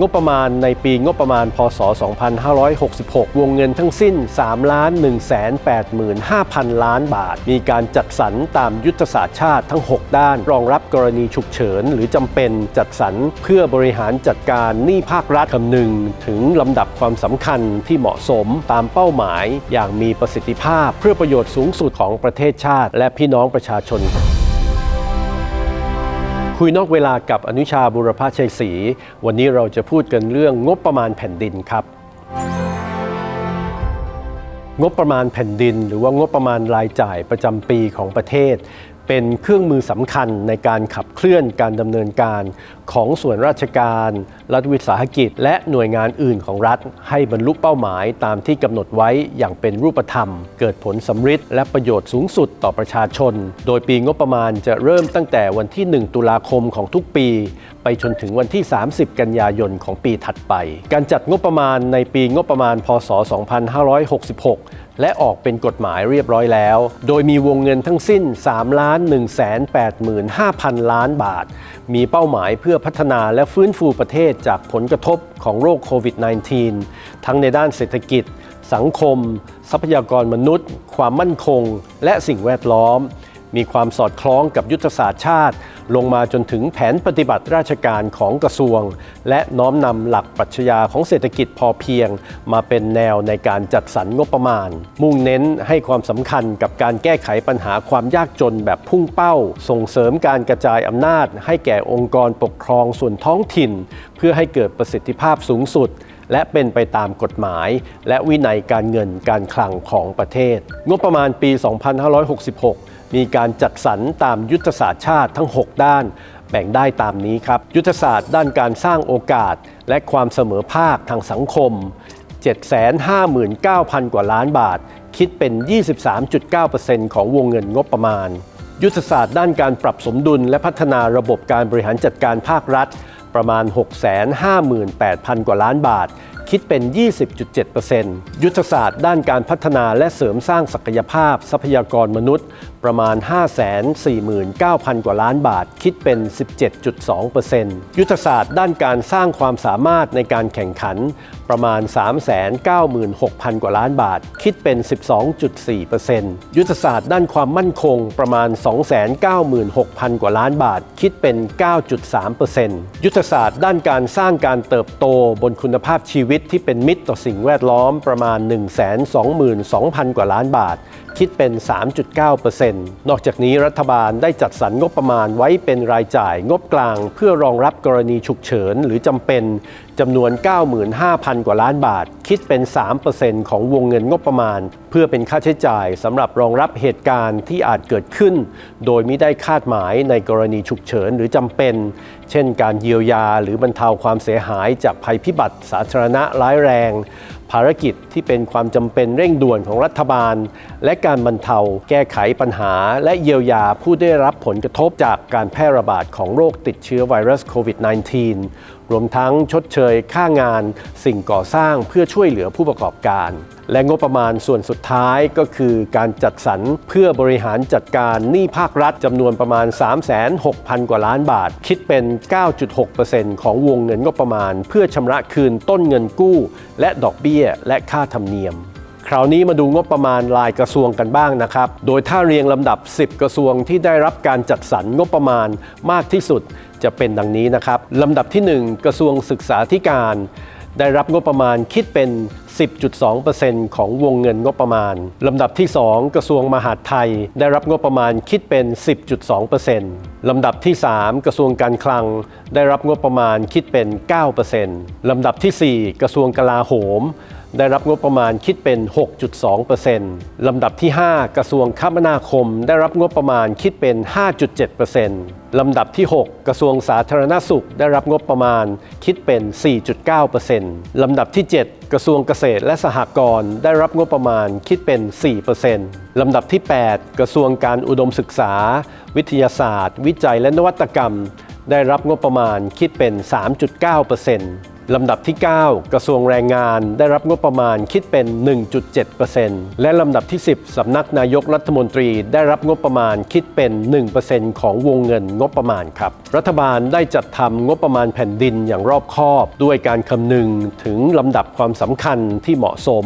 งบประมาณในปีงบประมาณ พศ 2566 วงเงินทั้งสิ้น3 1 8 5 0 0 0 ล้านบาท มีการจัดสรรตามยุทธศาสตร์ชาติทั้ง 6 ด้าน รองรับกรณีฉุกเฉิน หรือจำเป็นจัดสรรเพื่อบริหารจัดการหนี้ภาครัฐคำนึง ถึงลำดับความสำคัญที่เหมาะสมตามเป้าหมาย อย่างมีประสิทธิภาพ เพื่อประโยชน์สูงสุดของประเทศชาติ และพี่น้องประชาชน คุยนอกเวลากับอนุชาบุรพชัยศรีวันนี้เราจะพูดกันเรื่องงบประมาณแผ่นดินครับ งบประมาณแผ่นดิน หรือว่างบประมาณรายจ่ายประจำปีของประเทศ เป็นเครื่องมือสำคัญในการขับเคลื่อนการดำเนินการของส่วนราชการ รัฐวิสาหกิจ และหน่วยงานอื่นของรัฐ ให้บรรลุเป้าหมายตามที่กำหนดไว้อย่างเป็นรูปธรรม เกิดผลสำฤทธิ์และประโยชน์สูงสุดต่อประชาชน โดยปีงบประมาณจะเริ่มตั้งแต่วันที่ 1 ตุลาคมของทุกปี ไปจนถึงวันที่ 30 กันยายนของปีถัดไป การจัดงบประมาณในปีงบประมาณ พศ 2566 และออกเป็นกฎหมายเรียบร้อยแล้ว โดยมีวงเงินทั้งสิ้น 3 ล้าน1 8 5 0 0 0 ล้านบาท มีเป้าหมายเพื่อพัฒนาและฟื้นฟูประเทศจากผลกระทบของโรคโควิด -19 ทั้งในด้านเศรษฐกิจ สังคม ทรัพยากรมนุษย์ ความมั่นคง และสิ่งแวดล้อม มีความสอดคล้องกับยุทธศาสตร์ชาติ ลงมาจนถึงแผนปฏิบัติราชการของกระทรวง และน้อมนำหลักปรัชญาของเศรษฐกิจพอเพียง มาเป็นแนวในการจัดสรรงบประมาณ มุ่งเน้นให้ความสำคัญกับการแก้ไขปัญหาความยากจนแบบพุ่งเป้า ส่งเสริมการกระจายอำนาจ ให้แก่องค์กรปกครองส่วนท้องถิ่น เพื่อให้เกิดประสิทธิภาพสูงสุดและเป็นไปตามกฎหมาย และวินัยการเงินการคลังของประเทศ งบประมาณปี 2566 มีการจัดสรรตามยุทธศาสตร์ชาติทั้ง 6 ด้าน แบ่งได้ตามนี้ครับ ยุทธศาสตร์ด้านการสร้างโอกาส และความเสมอภาคทางสังคม 759,000 กว่าล้านบาท คิดเป็น 23.9%ของวงเงินงบประมาณ ยุทธศาสตร์ด้านการปรับสมดุล และพัฒนาระบบการบริหารจัดการภาครัฐ ประมาณ 658,000 กว่าล้านบาทคิดเป็น 20.7%ยุทธศาสตร์ด้านการพัฒนาและเสริมสร้างศักยภาพทรัพยากรมนุษย์ ประมาณ 549,000 กว่าล้านบาท คิดเป็น 17.2%ยุทธศาสตร์ด้านการสร้างความสามารถในการแข่งขันประมาณ 396,000 กว่าล้านบาท คิดเป็น 12.4%ยุทธศาสตร์ด้านความมั่นคงประมาณ 296,000 กว่าล้านบาท คิดเป็น 9.3%ยุทธศาสตร์ด้านการสร้างการเติบโตบนคุณภาพชีวิตที่เป็นมิตรต่อสิ่งแวดล้อมประมาณ 122,000 กว่าล้านบาท คิดเป็น 3.9%นอกจากนี้รัฐบาลได้จัดสรรงบประมาณไว้เป็นรายจ่ายงบกลาง เพื่อรองรับกรณีฉุกเฉินหรือจำเป็นจำนวน 95,000 กว่าล้านบาทคิดเป็น 3%ของวงเงินงบประมาณ เพื่อเป็นค่าใช้จ่ายสำหรับรองรับเหตุการณ์ที่อาจเกิดขึ้น โดยไม่ได้คาดหมายในกรณีฉุกเฉินหรือจำเป็น เช่นการเยียวยาหรือบรรเทาความเสียหายจากภัยพิบัติสาธารณะร้ายแรง ภารกิจที่เป็นความจำเป็นเร่งด่วนของรัฐบาล และการบรรเทาแก้ไขปัญหา และเยียวยาผู้ได้รับผลกระทบจากการแพร่ระบาดของโรคติดเชื้อไวรัสโควิด -19 รวมทั้งชดเชยค่างานสิ่งก่อสร้างเพื่อช่วยเหลือผู้ประกอบการ และงบประมาณส่วนสุดท้ายก็คือการจัดสรรเพื่อบริหารจัดการหนี้ภาครัฐจำนวนประมาณ 36,000 กว่าล้านบาท คิดเป็น 9.6%ของวงเงินงบประมาณ เพื่อชำระคืนต้นเงินกู้ และดอกเบี้ย และค่าธรรมเนียมคราวนี้มาดูงบประมาณรายกระทรวงกันบ้างนะครับ โดยถ้าเรียงลำดับ 10 กระทรวงที่ได้รับการจัดสรรงบประมาณมากที่สุด จะเป็นดังนี้นะครับลำดับที่ 1 กระทรวงศึกษาธิการ ได้รับงบประมาณคิดเป็น 10.2%ของวงเงินงบประมาณลำดับที่ 2 กระทรวงมหาดไทย ได้รับงบประมาณคิดเป็น 10.2%ลำดับที่ 3 กระทรวงการคลัง ได้รับงบประมาณคิดเป็น 9%ลำดับทีสี่4 กระทรวงกลาโหม ได้รับงบประมาณคิดเป็น 6.2%ลำดับที่ 5 กระทรวงคมนาคม ได้รับงบประมาณคิดเป็น 5.7%ลำดับที่ 6 กระทรวงสาธารณสุข ได้รับงบประมาณคิดเป็น 4.9%ลำดับที่ 7 กระทรวงเกษตรและสหกรณ์ได้รับงบประมาณคิดเป็น 4%ลำดับที่ 8 กระทรวงการอุดมศึกษา วิทยาศาสตร์ วิจัยและนวัตกรรม ได้รับงบประมาณคิดเป็น 3.9% ลำดับที่ 9 กระทรวงแรงงานได้รับงบประมาณคิดเป็น 1.7%และลำดับที่ 10 สำนักนายกรัฐมนตรีได้รับงบประมาณคิดเป็น 1%ของวงเงินงบประมาณครับ รัฐบาลได้จัดทำงบประมาณแผ่นดินอย่างรอบคอบ ด้วยการคำนึงถึงลำดับความสำคัญที่เหมาะสม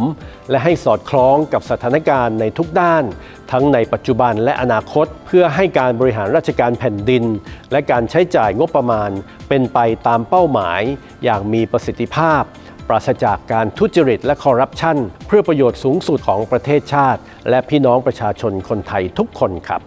และให้สอดคล้องกับสถานการณ์ในทุกด้าน ทั้งในปัจจุบันและอนาคต เพื่อให้การบริหารราชการแผ่นดิน และการใช้จ่ายงบประมาณ เป็นไปตามเป้าหมายอย่างมีประสิทธิภาพ ปราศจากการทุจริตและคอร์รัปชันเพื่อประโยชน์สูงสุดของประเทศชาติ และพี่น้องประชาชนคนไทยทุกคนครับ